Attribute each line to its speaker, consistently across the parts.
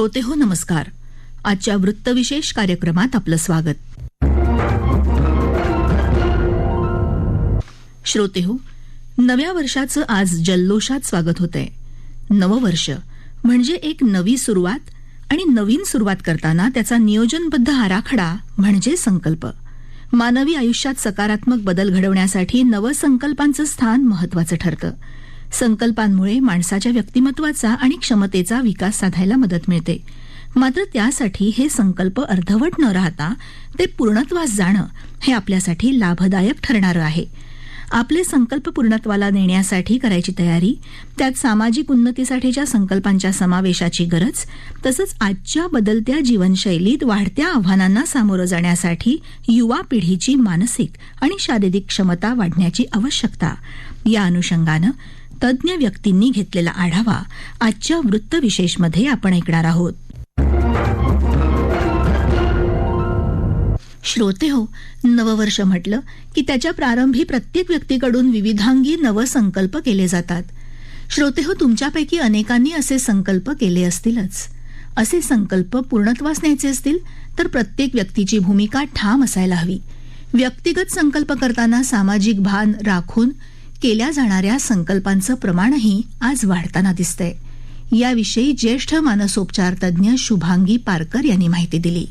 Speaker 1: श्रोते हो नमस्कार. आजच्या वृत्तविशेष कार्यक्रमात आपलं स्वागत. श्रोते हो नव्या वर्षाचं आज जल्लोषात स्वागत होत आहे नववर्ष म्हणजे एक नवी सुरुवात आणि नवीन सुरुवात करताना त्याचा नियोजनबद्ध आराखडा म्हणजे संकल्प. मानवी आयुष्यात सकारात्मक बदल घडवण्यासाठी नवसंकल्पांचं स्थान महत्वाचं ठरतं. संकल्पांमुळे माणसाच्या व्यक्तिमत्वाचा आणि क्षमतेचा विकास साधायला मदत मिळते. मात्र त्यासाठी हे संकल्प अर्धवट न राहता ते पूर्णत्वास जाणं हे आपल्यासाठी लाभदायक ठरणारं आहे. आपले संकल्प पूर्णत्वाला नेण्यासाठी करायची तयारी त्यात सामाजिक उन्नतीसाठीच्या संकल्पांच्या समावेशाची गरज तसंच आजच्या बदलत्या जीवनशैलीत वाढत्या आव्हानांना सामोरं जाण्यासाठी युवा पिढीची मानसिक आणि शारीरिक क्षमता वाढण्याची आवश्यकता. या अनुषंगानं तज्ज्ञ व्यक्तींनी घेतलेला आढावा आजच्या वृत्तविशेषमध्ये आपण ऐकणार आहोत. श्रोते हो नववर्ष म्हटलं की त्याच्या प्रारंभी प्रत्येक व्यक्तीकडून विविधांगी नवसंकल्प केले जातात. श्रोते हो तुमच्यापैकी अनेकांनी असे संकल्प केले असतीलच. असे संकल्प पूर्णत्वास न्यायचे असतील तर प्रत्येक व्यक्तीची भूमिका ठाम असायला हवी. व्यक्तिगत संकल्प करताना सामाजिक भान राखून केल्या जाणाऱ्या संकल्पांचं प्रमाणही आज वाढताना दिसतंय. याविषयी ज्येष्ठ मानसोपचार तज्ज्ञ शुभांगी पारकर यांनी माहिती दिली.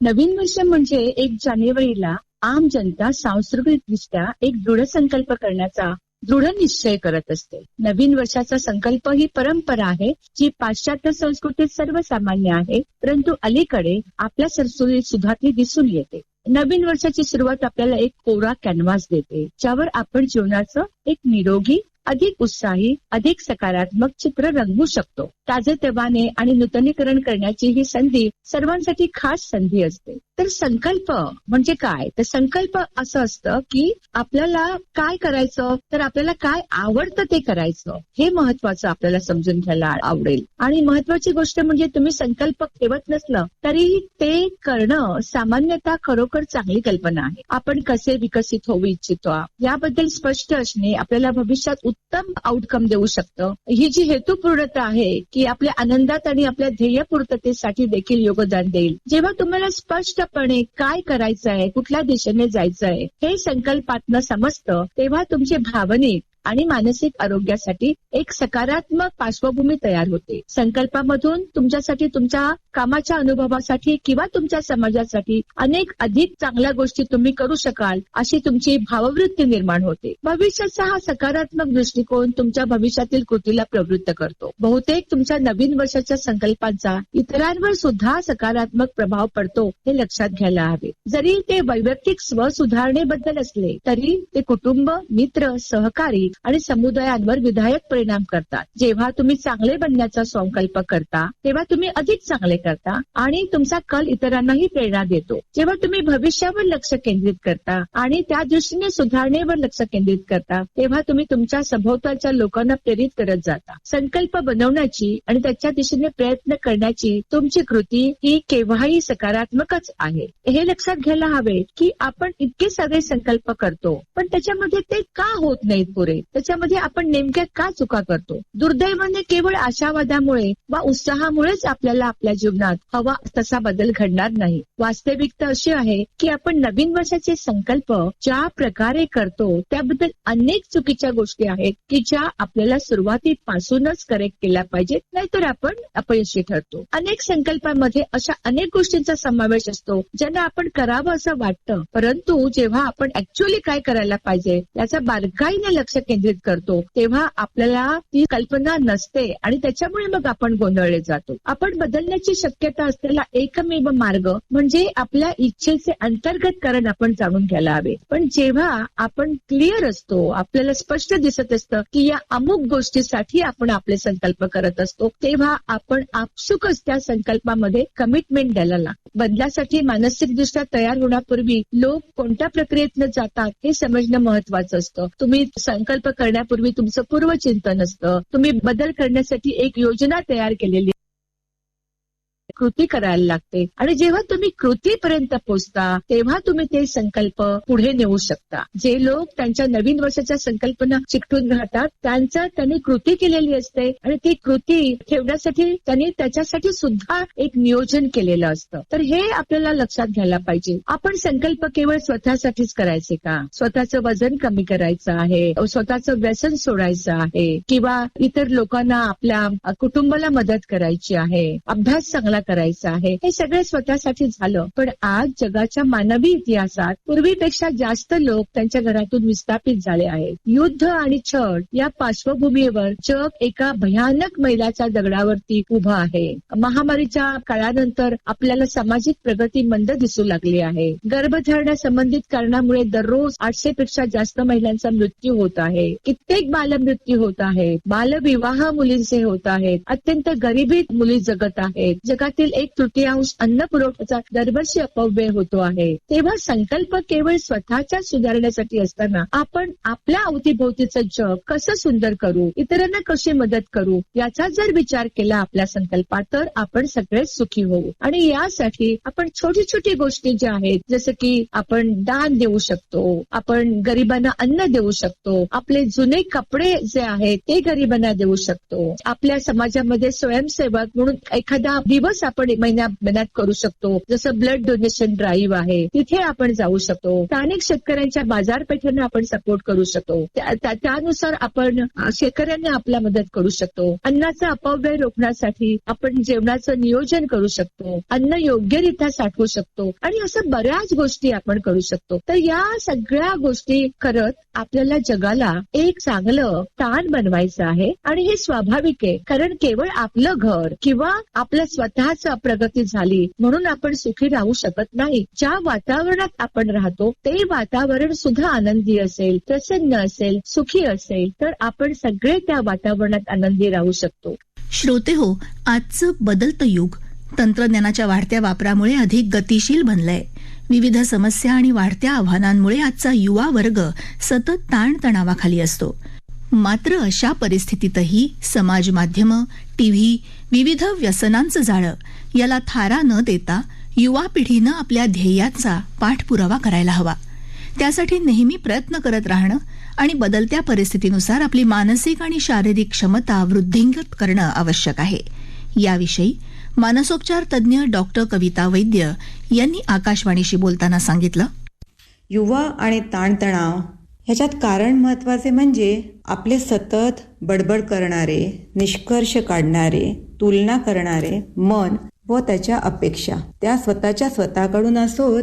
Speaker 2: नवीन वर्ष म्हणजे एक जानेवारीला आम जनता सांस्कृतिकदृष्ट्या एक दृढ संकल्प करण्याचा दृढ निश्चय करत असते. नवीन वर्षाचा संकल्प ही परंपरा आहे जी पाश्चात्य संस्कृतीत सर्वसामान्य आहे परंतु अलीकडे आपल्या संस्कृतीत सुद्धा ती दिसून येते. नवीन वर्षाची सुरुवात आपल्याला एक कोरा कॅनव्हास देते ज्यावर आपण जीवनाचं एक निरोगी अधिक उत्साही अधिक सकारात्मक चित्र रंगवू शकतो. ताजेतवाने आणि नूतनीकरण करण्याची ही संधी सर्वांसाठी खास संधी असते. तर संकल्प म्हणजे काय? तर संकल्प असं असतं की आपल्याला काय करायचं? तर आपल्याला काय आवडतं ते करायचं? हे महत्वाचं आपल्याला समजून घ्यायला आवडेल. आणि महत्वाची गोष्ट म्हणजे तुम्ही संकल्प ठेवत नसलं तरी ते करणं सामान्यतः खरोखर चांगली कल्पना आहे. आपण कसे विकसित होऊ इच्छितो? याबद्दल स्पष्ट असणे आपल्याला भविष्यात उत्तम आउटकम देऊ शकतं. ही जी हेतुपूर्णता आहे की आपल्या आनंदात आणि आपल्या ध्येय पूर्ततेसाठी देखील योगदान देईल. जेव्हा तुम्हाला स्पष्टपणे काय करायचं आहे कुठल्या दिशेने जायचं आहे हे संकल्पातनं समजतं तेव्हा तुमचे भावनिक आणि मानसिक आरोग्यासाठी एक सकारात्मक पार्श्वभूमी तयार होते. संकल्पामधून तुमच्यासाठी तुमच्या कामाच्या अनुभवासाठी किंवा तुमच्या समाजासाठी अनेक अधिक चांगल्या गोष्टी तुम्ही करू शकाल अशी तुमची भाववृत्ती निर्माण होते. भविष्याचा हा सकारात्मक दृष्टिकोन तुमच्या भविष्यातील कृतीला प्रवृत्त करतो. बहुतेक तुमच्या नवीन वर्षाच्या संकल्पांचा इतरांवर सुद्धा सकारात्मक प्रभाव पडतो हे लक्षात घ्यायला हवे. जरी ते वैयक्तिक स्वसुधारणेबद्दल असले तरी ते कुटुंब मित्र सहकारी आणि समुदायांवर विधायक परिणाम करतात. जेव्हा तुम्ही चांगले बनण्याचा संकल्प करता तेव्हा तुम्ही अधिक चांगले करता आणि तुमचा कल इतरांनाही प्रेरणा देतो. जेव्हा तुम्ही भविष्यावर लक्ष केंद्रित करता आणि त्या दृष्टीने सुधारणेवर लक्ष केंद्रित करता तेव्हा तुम्ही तुमच्या सभोवतालच्या लोकांना प्रेरित करत जाता. संकल्प बनवण्याची आणि त्याच्या दिशेने प्रयत्न करण्याची तुमची कृती ही केव्हाही सकारात्मकच आहे. हे लक्षात घ्यायला हवे की आपण इतके सगळे संकल्प करतो पण त्याच्यामध्ये ते का होत नाहीत पुरे त्याच्यामध्ये आपण नेमक्या का चुका करतो? दुर्दैवाने केवळ आशावादामुळे वा उत्साहामुळेच आपल्याला आपल्या जीवनात हवा तसा बदल घडणार नाही. वास्तविकता अशी आहे की आपण नवीन वर्षाचे संकल्प ज्या प्रकारे करतो त्याबद्दल अनेक चुकीच्या गोष्टी आहेत की ज्या आपल्याला सुरुवातीपासूनच करेक्ट केल्या पाहिजेत नाहीतर आपण अपयशी ठरतो. अनेक संकल्पांमध्ये अशा अनेक गोष्टींचा समावेश असतो ज्यांना आपण करावं असं वाटतं परंतु जेव्हा आपण ऍक्च्युअली काय करायला पाहिजे याचा बारकाईने लक्ष केंद्रित करतो तेव्हा आपल्याला ती कल्पना नसते आणि त्याच्यामुळे मग आपण गोंधळले जातो. आपण बदलण्याची शक्यता असलेला एकमेव मार्ग म्हणजे आपल्या इच्छेचे अंतर्गत कारण आपण जाणून घ्यायला हवे. पण जेव्हा आपण क्लिअर असतो आपल्याला स्पष्ट दिसत असतं की या अमुक गोष्टीसाठी आपण आपले संकल्प करत असतो तेव्हा आपण आपसुकच त्या संकल्पामध्ये कमिटमेंट द्यायला लागतो. बदलासाठी मानसिकदृष्ट्या तयार होण्यापूर्वी लोक कोणत्या प्रक्रियेतनं जातात हे समजणं महत्वाचं असतं. तुम्ही संकल्प करण्यापूर्वी तुमचं पूर्वचिंतन असतं. तुम्ही बदल करण्यासाठी एक योजना तयार केलेली कृती करायला लागते. आणि जेव्हा तुम्ही कृतीपर्यंत पोहोचता तेव्हा तुम्ही ते संकल्प पुढे नेऊ शकता. जे लोक त्यांच्या नवीन वर्षाच्या संकल्पना चिकटून राहतात त्यांचा त्यांनी कृती केलेली असते आणि ती कृती ठेवण्यासाठी त्यांनी त्याच्यासाठी सुद्धा एक नियोजन केलेलं असतं. तर हे आपल्याला लक्षात घ्यायला पाहिजे. आपण संकल्प केवळ स्वतःसाठीच करायचे का? स्वतःचं वजन कमी करायचं आहे स्वतःचं व्यसन सोडायचं आहे किंवा इतर लोकांना आपल्या कुटुंबाला मदत करायची आहे अभ्यास चांगला करायचं आहे. हे सगळं स्वतःसाठी झालं. पण आज जगाच्या मानवी इतिहासात पूर्वीपेक्षा जास्त लोक त्यांच्या घरातून विस्थापित झाले आहेत. युद्ध आणि छळ या पार्श्वभूमीवर जग एका भयानक मैलाच्या दगडावरती उभं आहे. महामारीच्या काळानंतर आपल्याला सामाजिक प्रगती मंद दिसू लागली आहे. गर्भधारणा संबंधित कारणामुळे दररोज आठशे पेक्षा जास्त महिलांचा मृत्यू होत आहे. कित्येक बालमृत्यू होत आहेत. बालविवाह मुलींचे होत आहेत. अत्यंत गरिबीत मुली जगत आहेत. जगात जगातील एक तृतीयांश अन्न पुरवठ्याचा दरवर्षी अपव्यय होतो आहे. तेव्हा संकल्प केवळ स्वतःच्या सुधारण्यासाठी असताना आपण आपल्या अवतीभोवतीचं जग कसं सुंदर करू इतरांना कशी मदत करू याचा जर विचार केला आपल्या संकल्पात तर आपण सगळेच सुखी होऊ. आणि यासाठी आपण छोटी छोटी गोष्टी ज्या आहेत जसं की आपण दान देऊ शकतो आपण गरिबांना अन्न देऊ शकतो आपले जुने कपडे जे आहेत ते गरिबांना देऊ शकतो. आपल्या समाजामध्ये स्वयंसेवक म्हणून एखादा दिवस आपण महिन्या महिन्यात करू शकतो. जसं ब्लड डोनेशन ड्राईव्ह आहे तिथे आपण जाऊ शकतो. स्थानिक शेतकऱ्यांच्या बाजारपेठांना आपण सपोर्ट करू शकतो. त्यानुसार आपण अ, शेतकऱ्यांना आपला मदत करू शकतो. अन्नाचा अपव्यय रोखण्यासाठी आपण जेवणाचं नियोजन करू शकतो. अन्न योग्यरित्या साठवू शकतो. आणि असं बऱ्याच गोष्टी आपण करू शकतो. तर या सगळ्या गोष्टी करत आपल्याला जगाला एक चांगलं स्थान बनवायचं आहे. आणि हे स्वाभाविक आहे. कारण केवळ आपलं घर किंवा आपलं स्वतः स्वतःच प्रगती झाली. म्हणून आपण सुखी राहू शकत नाही. ज्या वातावरणात आपण राहतो ते वातावरण सुद्धा आनंदी असेल प्रसन्न असेल सुखी असेल तर आपण सगळे त्या वातावरणात आनंदी राहू शकतो.
Speaker 1: श्रोते हो आजचं बदलतं युग तंत्रज्ञानाच्या वाढत्या वापरामुळे अधिक गतिशील बनलंय. विविध समस्या आणि वाढत्या आव्हानांमुळे आजचा युवा वर्ग सतत ताणतणावाखाली असतो. मात्र अशा परिस्थितीतही समाज माध्यमं टीव्ही विविध व्यसनांचं जाळं याला थारा न देता युवा पिढीनं आपल्या ध्येयाचा पाठपुरावा करायला हवा. त्यासाठी नेहमी प्रयत्न करत राहणं आणि बदलत्या परिस्थितीनुसार आपली मानसिक आणि शारीरिक क्षमता वृद्धिंगत करणं आवश्यक आहे. याविषयी मानसोपचार तज्ज्ञ डॉक्टर कविता वैद्य यांनी आकाशवाणीशी बोलताना सांगितलं.
Speaker 3: युवा आणि ताणतणाव ह्याच्यात कारण महत्त्वाचे म्हणजे आपले सतत बडबड करणारे निष्कर्ष काढणारे तुलना करणारे मन व त्याच्या अपेक्षा. त्या स्वतःच्या स्वतःकडून असोत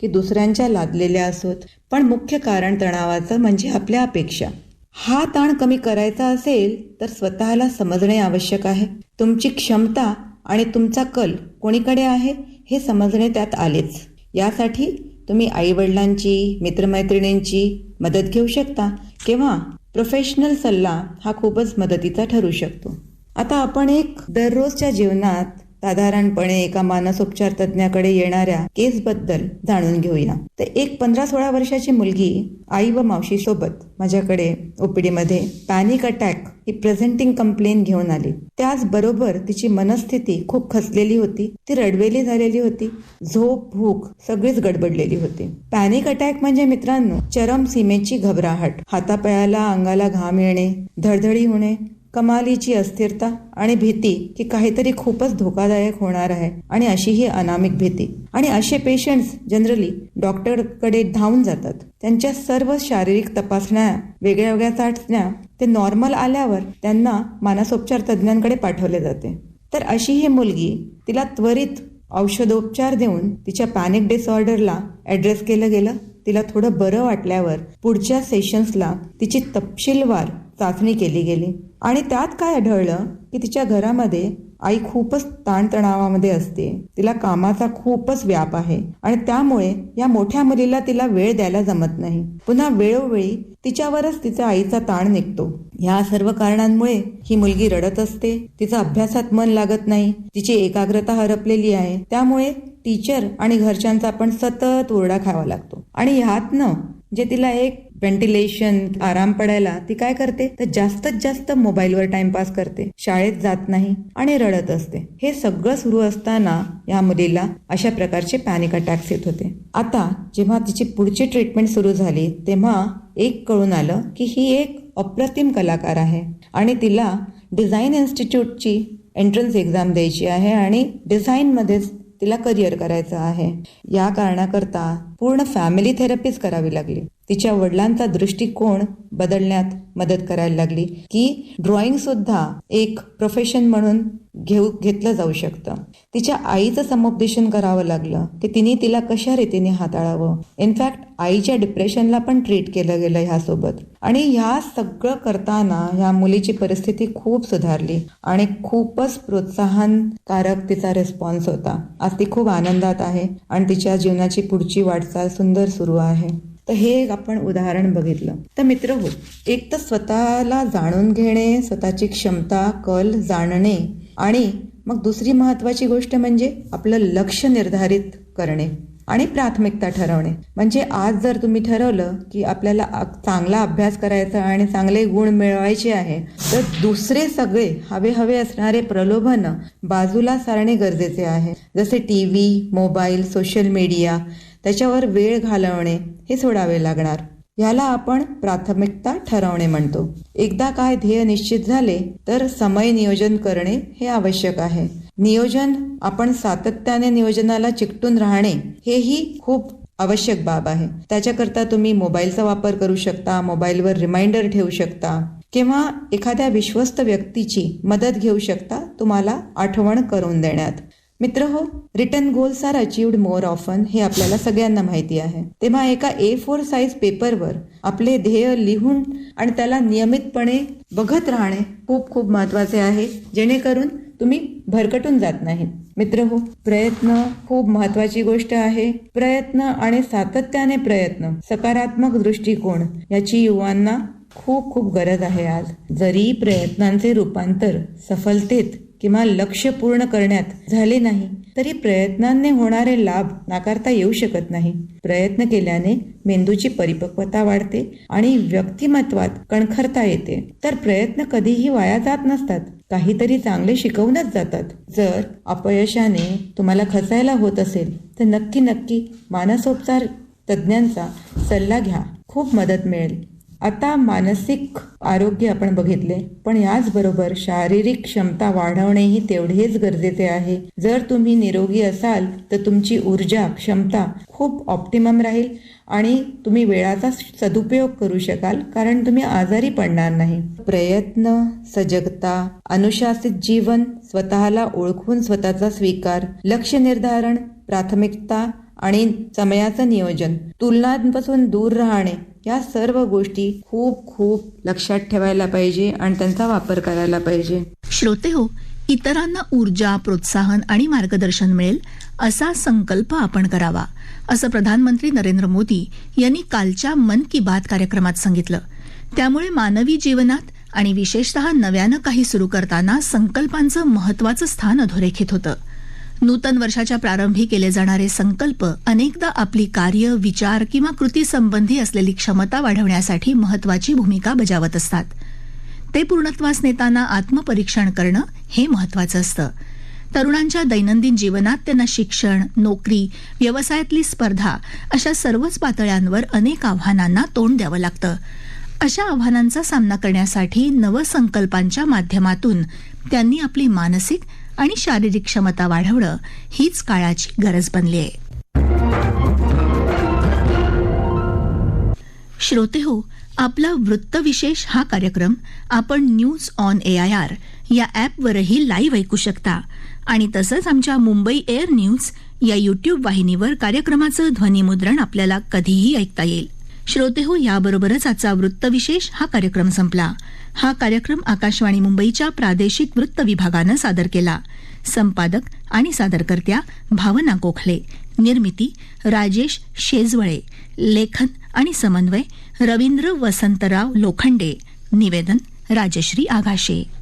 Speaker 3: की दुसऱ्यांच्या लादलेल्या असोत. पण मुख्य कारण तणावाचं म्हणजे आपल्या अपेक्षा. हा ताण कमी करायचा असेल तर स्वतःला समजणे आवश्यक आहे. तुमची क्षमता आणि तुमचा कल कोणीकडे आहे हे समजणे त्यात आलेच. यासाठी तुम्ही आईवडिलांची मित्रमैत्रिणींची मदत घेऊ शकता किंवा प्रोफेशनल सल्ला हा खूपच मदतीचा ठरू शकतो. आता आपण एक दररोजच्या जीवनात साधारणपणे एका मानसोपचार तज्ज्ञाकडे येणाऱ्या केसबद्दल जाणून घेऊया. तर एक पंधरा सोळा वर्षाची मुलगी आई व मावशी सोबत माझ्याकडे ओपीडीमध्ये पॅनिक अटॅक ही प्रेझेंटिंग कंप्लेन घेऊन आली. त्याचबरोबर तिची मनस्थिती खूप खचलेली होती ती रडवेली झालेली होती झोप भूक सगळीच गडबडलेली होती. पॅनिक अटॅक म्हणजे मित्रांनो चरम सीमेची घबराहट हातापायाला अंगाला घाम येणे धडधडी होणे कमालीची अस्थिरता आणि भीती की काहीतरी खूपच धोकादायक होणार आहे आणि अशी ही अनामिक भीती. आणि असे पेशंट्स जनरली डॉक्टरकडे धावून जातात. त्यांच्या सर्व शारीरिक तपासण्या वेगळ्या वेगळ्या चाचण्या ते नॉर्मल आल्यावर त्यांना मानसोपचार तज्ज्ञांकडे पाठवले जाते. तर अशी ही मुलगी तिला त्वरित औषधोपचार देऊन तिच्या पॅनिक डिसऑर्डरला ॲड्रेस केलं गेलं. तिला थोडं बरं वाटल्यावर पुढच्या सेशन्सला तिची तपशीलवार चाचणी केली गेली. आणि त्यात काय आढळलं? की तिच्या घरामध्ये आई खूपच ताणतणावामध्ये असते. तिला कामाचा खूपच व्याप आहे. आणि त्यामुळे या मोठ्या मुलीला तिला वेळ द्यायला जमत नाही. पुन्हा वेळोवेळी तिच्यावरच तिचा आईचा ताण निघतो. या सर्व कारणांमुळे ही मुलगी रडत असते. तिचं अभ्यासात मन लागत नाही. तिची एकाग्रता हरपलेली आहे. त्यामुळे टीचर आणि घरच्यांचा पण सतत ओरडा खावा लागतो. आणि ह्यातनं जे तिला एक व्हेंटिलेशन आराम पडायला ती काय करते? तर जास्तीत जास्त मोबाईलवर टाइमपास करते. शाळेत जात नाही आणि रडत असते. हे सगळं सुरू असताना या मुलीला अशा प्रकारचे पॅनिक अटॅक्स येत होते. आता जेव्हा तिची पुढची ट्रीटमेंट सुरू झाली तेव्हा एक कळून आलं की ही एक अप्रतिम कलाकार आहे आणि तिला डिझाईन इन्स्टिट्यूटची एंट्रन्स एक्झाम द्यायची आहे आणि डिझाईनमध्येच तिला करिअर करायचं आहे. या कारणाकरता पूर्ण फॅमिली थेरपीच करावी लागली. तिच्या वडिलांचा दृष्टिकोन बदलण्यात मदत करायला लागली. की ड्रॉइंग सुद्धा एक प्रोफेशन म्हणून घेऊ घेतलं जाऊ शकतं. तिच्या आईचं समुपदेशन करावं लागलं की तिने तिला कशा रीतीने हाताळावं. इनफॅक्ट आईच्या डिप्रेशनला पण ट्रीट केलं गेलं ह्यासोबत. आणि ह्या सगळं करताना ह्या मुलीची परिस्थिती खूप सुधारली आणि खूपच प्रोत्साहनकारक तिचा रिस्पॉन्स होता. आज ती खूप आनंदात आहे आणि तिच्या जीवनाची पुढची वाटचाल सुंदर सुरू आहे. तर हे एक आपण उदाहरण बघितलं. तर मित्र हो एक तर स्वतःला जाणून घेणे स्वतःची क्षमता कल जाणणे आणि मग दुसरी महत्त्वाची गोष्ट म्हणजे आपलं लक्ष निर्धारित करणे. आणि प्राथमिकता ठरवणे. म्हणजे आज जर तुम्ही ठरवलं की आपल्याला चांगला अभ्यास करायचा आणि चांगले गुण मिळवायचे आहे तर दुसरे सगळे हवे हवे असणारे प्रलोभन बाजूला सारणे गरजेचे आहे. जसे T V mobile social media त्याच्यावर वेळ घालवणे हे सोडावे लागणार. ह्याला आपण प्राथमिकता ठरवणे म्हणतो. एकदा काय ध्येय निश्चित झाले तर समय नियोजन करणे हे आवश्यक आहे. नियोजन आपण सातत्याने नियोजनाला चिकटून राहणे हेही खूप आवश्यक बाब आहे. त्याच्याकरता तुम्ही मोबाईलचा वापर करू शकता मोबाईलवर रिमाइंडर ठेवू शकता किंवा एखाद्या विश्वस्त व्यक्तीची मदत घेऊ शकता तुम्हाला आठवण करून देण्यात. मित्र हो return goals are achieved more often हे आपल्याला सगळ्यांना माहिती आहे. तेव्हा एका ए फोर साईज पेपरवर आपले ध्येय लिहून आणि त्याला नियमितपणे बघत राहणे खूप खूप महत्त्वाचे आहे. जेणेकरून तुम्ही भरकटून जात नाही. मित्र हो प्रयत्न खूप महत्वाची गोष्ट आहे. प्रयत्न आणि सातत्याने प्रयत्न सकारात्मक दृष्टिकोन याची युवांना खूप खूप गरज आहे आज. जरी प्रयत्नांचे रूपांतर सफलतेत किंवा लक्ष पूर्ण करण्यात झाले नाही तरी प्रयत्नांनी होणारे लाभ नाकारता येऊ शकत नाही. प्रयत्न केल्याने मेंदूची परिपक्वता वाढते आणि व्यक्तिमत्वात कणखरता येते. तर प्रयत्न कधीही वाया जात नसतात काहीतरी चांगले शिकवूनच जातात. जर अपयशाने तुम्हाला खचायला होत असेल तर नक्की नक्की मानसोपचार तज्ज्ञांचा सल्ला घ्या. खूप मदत मिळेल. आता मानसिक आरोग्य आपण बघितले पण याचबरोबर शारीरिक क्षमता वाढवणेही तेवढेच गरजेचे आहे. जर तुम्ही निरोगी असाल तर तुमची ऊर्जा क्षमता खूप ऑप्टिमम राहील आणि तुम्ही वेळाचा सदुपयोग करू शकाल कारण तुम्ही आजारी पडणार नाही. प्रयत्न सजगता अनुशासित जीवन स्वतःला ओळखून स्वतःचा स्वीकार लक्ष निर्धारण प्राथमिकता आणि समयाचं नियोजन तुलनांपासून दूर राहणे या सर्व गोष्टी खूप खूप लक्षात ठेवायला पाहिजे आणि त्यांचा वापर करायला पाहिजे.
Speaker 1: श्रोते हो इतरांना ऊर्जा प्रोत्साहन आणि मार्गदर्शन मिळेल असा संकल्प आपण करावा असं प्रधानमंत्री नरेंद्र मोदी यांनी कालच्या मन की बात कार्यक्रमात सांगितलं. त्यामुळे मानवी जीवनात आणि विशेषतः नव्यानं काही सुरू करताना संकल्पांचं महत्वाचं स्थान अधोरेखित होतं. नूतन वर्षाच्या प्रारंभी केले जाणारे संकल्प अनेकदा आपली कार्य विचार किंवा कृती संबंधी असलेली क्षमता वाढवण्यासाठी महत्वाची भूमिका बजावत असतात. ते पूर्णत्वास नेताना आत्मपरीक्षण करणं हे महत्वाचं असतं. तरुणांच्या दैनंदिन जीवनात त्यांना शिक्षण नोकरी व्यवसायातली स्पर्धा अशा सर्वच पातळ्यांवर अनेक आव्हानांना तोंड द्यावं लागतं. अशा आव्हानांचा सामना करण्यासाठी नवसंकल्पांच्या माध्यमातून त्यांनी आपली मानसिक आणि शारीरिक क्षमता वाढवणं हीच काळाची गरज बनली आहे श्रोते हो आपला वृत्तविशेष हा कार्यक्रम आपण news on A I R या ॲपवरही लाईव्ह ऐकू शकता. आणि तसंच आमच्या मुंबई एअर न्यूज या यूट्यूब वाहिनीवर कार्यक्रमाचं ध्वनिमुद्रण आपल्याला कधीही ऐकता येईल. श्रोतेहो याबरोबरच आजचा वृत्तविशेष हा कार्यक्रम संपला. हा कार्यक्रम आकाशवाणी मुंबईच्या प्रादेशिक वृत्त विभागानं सादर केला. संपादक आणि सादरकर्त्या भावना कोखले. निर्मिती राजेश शेजवळे. लेखन आणि समन्वय रवींद्र वसंतराव लोखंडे. निवेदन राजश्री आघाशे